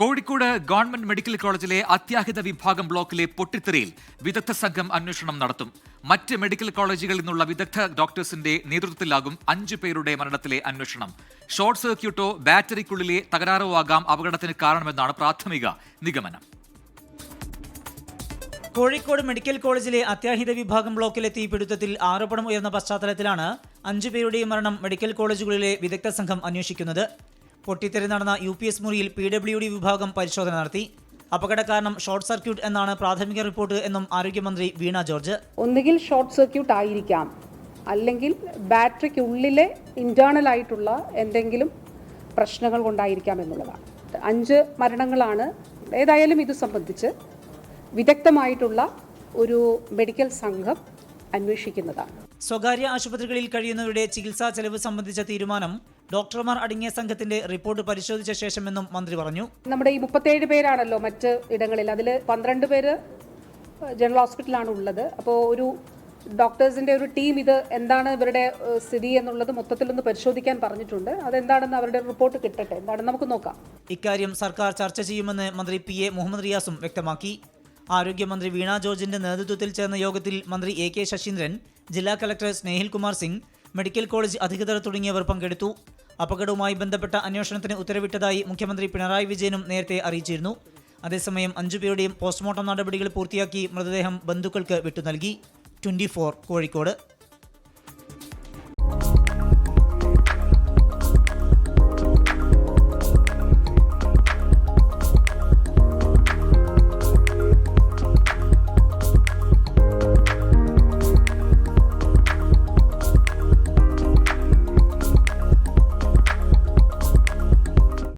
Kozhikode government medical കോളേജിലെ അത്യാഹിത വിഭാഗം ബ്ലോക്കിലെ പൊട്ടിത്തെറിയിൽ വിദഗ്ധ സംഘം അന്വേഷണം നടത്തും. മറ്റ് മെഡിക്കൽ കോളേജുകളിൽ നിന്നുള്ള വിദഗ്ധ ഡോക്ടേഴ്സിന്റെ നേതൃത്വത്തിലാകും അഞ്ചു പേരുടെ മരണത്തിലെ അന്വേഷണം. ഷോർട്ട് സർക്യൂട്ടോ ബാറ്ററിക്കുള്ളിലെ തകരാറോ ആകാം അപകടത്തിന് കാരണമെന്നാണ് പ്രാഥമിക നിഗമനം. കോഴിക്കോട് മെഡിക്കൽ കോളേജിലെ അത്യാഹിത വിഭാഗം ബ്ലോക്കിലെ തീപിടുത്തത്തിൽ ആരോപണം ഉയർന്ന പശ്ചാത്തലത്തിലാണ് അഞ്ചു പേരുടെയും മരണം മെഡിക്കൽ കോളേജുകളിലെ വിദഗ്ധ സംഘം അന്വേഷിക്കുന്നത്. പൊട്ടിത്തെറി നടന്ന യു പി എസ് മുറിയിൽ പി ഡബ്ല്യു ഡി വിഭാഗം പരിശോധന നടത്തി. അപകട കാരണം ഷോർട്ട് സർക്യൂട്ട് എന്നാണ് പ്രാഥമിക റിപ്പോർട്ട് എന്നും ആരോഗ്യമന്ത്രി വീണ ജോർജ്. ഒന്നുകിൽ ഷോർട്ട് സർക്യൂട്ട് ആയിരിക്കാം. അല്ലെങ്കിൽ ബാറ്ററിക്കുള്ളിലെ ഇന്റേണൽ ആയിട്ടുള്ള എന്തെങ്കിലും പ്രശ്നങ്ങൾ കൊണ്ടായിരിക്കാം എന്നുള്ളതാണ്. അഞ്ച് മരണങ്ങളാണ് ഏതായാലും ഇത് സംബന്ധിച്ച് വിദഗ്ധമായിട്ടുള്ള ഒരു മെഡിക്കൽ സംഘം അന്വേഷിക്കുന്നതാണ്. സ്വകാര്യ ആശുപത്രികളിൽ കഴിയുന്നവരുടെ ചികിത്സാ ചെലവ് സംബന്ധിച്ച തീരുമാനം ഡോക്ടർമാർ അടങ്ങിയ സംഘത്തിന്റെ റിപ്പോർട്ട് പരിശോധിച്ച ശേഷമെന്നും മന്ത്രി പറഞ്ഞു. നമ്മുടെ ഈ മുപ്പത്തേഴ് പേരാണല്ലോ മറ്റ് ഇടങ്ങളിൽ. അതിൽ പന്ത്രണ്ട് പേര് ജനറൽ ഹോസ്പിറ്റലാണ് ഉള്ളത്. അപ്പോൾ ഒരു ഡോക്ടേഴ്സിന്റെ ഒരു ടീം ഇത് എന്താണ് ഇവരുടെ സ്ഥിതി എന്നുള്ളത് മൊത്തത്തിലൊന്ന് പരിശോധിക്കാൻ പറഞ്ഞിട്ടുണ്ട്. അതെന്താണെന്ന് അവരുടെ റിപ്പോർട്ട് കിട്ടട്ടെ. എന്താണെന്ന് നമുക്ക് നോക്കാം. ഇക്കാര്യം സർക്കാർ ചർച്ച ചെയ്യുമെന്ന് മന്ത്രി പി എ മുഹമ്മദ് റിയാസും വ്യക്തമാക്കി. ആരോഗ്യമന്ത്രി വീണ ജോർജിന്റെ നേതൃത്വത്തിൽ ചേർന്ന യോഗത്തിൽ മന്ത്രി എ കെ ശശീന്ദ്രൻ ജില്ലാ collector Snehil Kumar Singh medical college അധികൃതർ തുടങ്ങിയവർ പങ്കെടുത്തു. അപകടവുമായി ബന്ധപ്പെട്ട അന്വേഷണത്തിന് ഉത്തരവിട്ടതായി മുഖ്യമന്ത്രി പിണറായി വിജയനും നേരത്തെ അറിയിച്ചിരുന്നു. അതേസമയം അഞ്ചുപേരുടെയും പോസ്റ്റ്മോർട്ടം നടപടികൾ പൂർത്തിയാക്കി മൃതദേഹം ബന്ധുക്കൾക്ക് വിട്ടു നൽകി ട്വന്റി കോഴിക്കോട്.